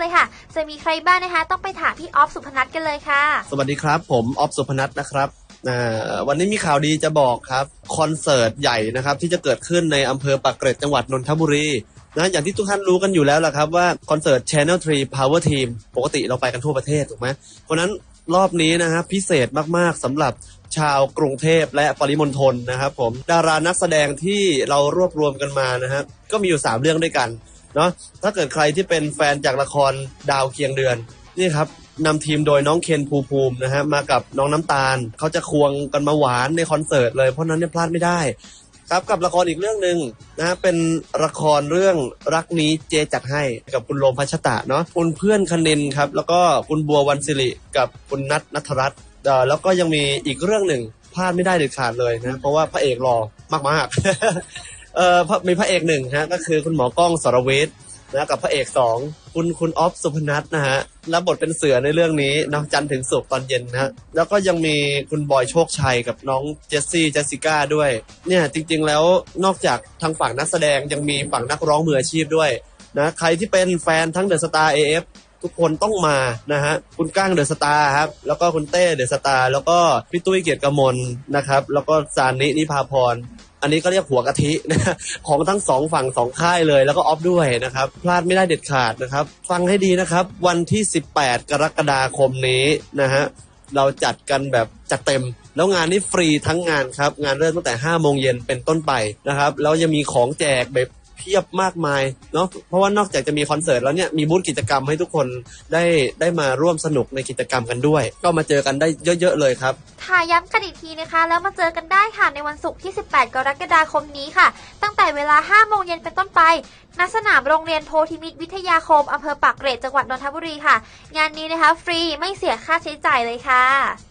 เลยค่ะ จะมีใครบ้างนะคะ ต้องไปถามพี่ออฟสุพนัทกันเลยค่ะ สวัสดีครับ ผมออฟสุพนัทนะครับวันนี้มีข่าวดีจะบอกครับคอนเสิร์ตใหญ่นะครับที่จะเกิดขึ้นในอำเภอปากเกร็ดจังหวัดนนทบุรีนะอย่างที่ทุกท่านรู้กันอยู่แล้วล่ะครับว่าคอนเสิร์ต Channel 3 Power Team ปกติเราไปกันทั่วประเทศถูกไหมเพราะฉะนั้นรอบนี้นะครับพิเศษมากๆสำหรับชาวกรุงเทพและปริมณฑลนะครับผมดารานักแสดงที่เรารวบรวมกันมานะครับก็มีอยู่ 3 เรื่องด้วยกัน เนาะถ้าเกิดใครที่เป็นแฟนจากละครดาวเคียงเดือนนี่ครับนำทีมโดยน้องเคนภูภูมินะฮะมากับน้องน้ำตาล เขาจะควงกันมาหวานในคอนเสิร์ตเลยเพราะนั้นเนี่ยพลาดไม่ได้ ครับกับละครอีกเรื่องหนึ่งนะฮะเป็นละครเรื่องรักนี้เจจัดให้กับคุณโรมพัชตะเนาะคุณเพื่อนคณินครับ แล้วก็คุณบัววันสิริกับคุณนัทนัทรัตน์แล้วก็ยังมีอีกเรื่องหนึ่งพลาดไม่ได้เด็ดขาดเลยนะเพราะว่าพระเอกหล่อมากๆ เอ่อพระมีพระเอกหนึ่งฮะก็คือคุณหมอกล้องสรเวชนะกับพระเอกสองคุณคุณออฟสุพนัทนะฮะรับบทเป็นเสือในเรื่องนี้เนาะจันทร์ถึงศุกร์ตอนเย็นนะฮะแล้วก็ยังมีคุณบอยโชคชัยกับน้องเจสซี่เจสสิก้าด้วย เนี่ยจริง ๆ แล้วนอกจากทางฝั่งนักแสดงยังมีฝั่งนักร้องมืออาชีพด้วยนะใครที่เป็นแฟนทั้งเดอะสตาร์เอฟทุกคนต้องมานะฮะคุณก้างเดอะสตาร์ครับแล้วก็คุณเต้เดอะสตาร์แล้วก็พี่ตุ้ยเกียรติกมลนะครับแล้วก็ซานินิพาพร อันนี้ก็เรียกหัวกะทินะของทั้งสองฝั่งสองค่ายเลย แล้วก็ออฟด้วยนะครับ พลาดไม่ได้เด็ดขาดนะครับ ฟังให้ดีนะครับ วันที่ 18 กรกฎาคมนี้นะฮะเราจัดกันแบบจัดเต็ม แล้วงานนี้ฟรีทั้งงานครับ งานเริ่มตั้งแต่5โมงเย็นเป็นต้นไปนะครับ แล้วยังมีของแจกแบบ พียบมากมายเนาะเพราะว่านอกจากจะมีคอนเสิร์ตแล้วเนี่ยมีบูธกิจกรรมให้ทุกคนได้ได้มาร่วมสนุกในกิจกรรมกันด้วย ก็มาเจอกันได้เยอะ ๆ เลยครับค่ะย้ำกันอีกทีนะคะ แล้วมาเจอกันได้ค่ะในวันศุกร์ที่ 18 กรกฎาคมนี้ค่ะ ตั้งแต่เวลา 5 โมงเย็นเป็นต้นไปณสนามโรงเรียนโพธิมิตรวิทยาคมอำเภอปากเกร็ดจังหวัดนนทบุรีค่ะ งานนี้นะคะ ฟรีไม่เสียค่าใช้จ่ายเลยค่ะ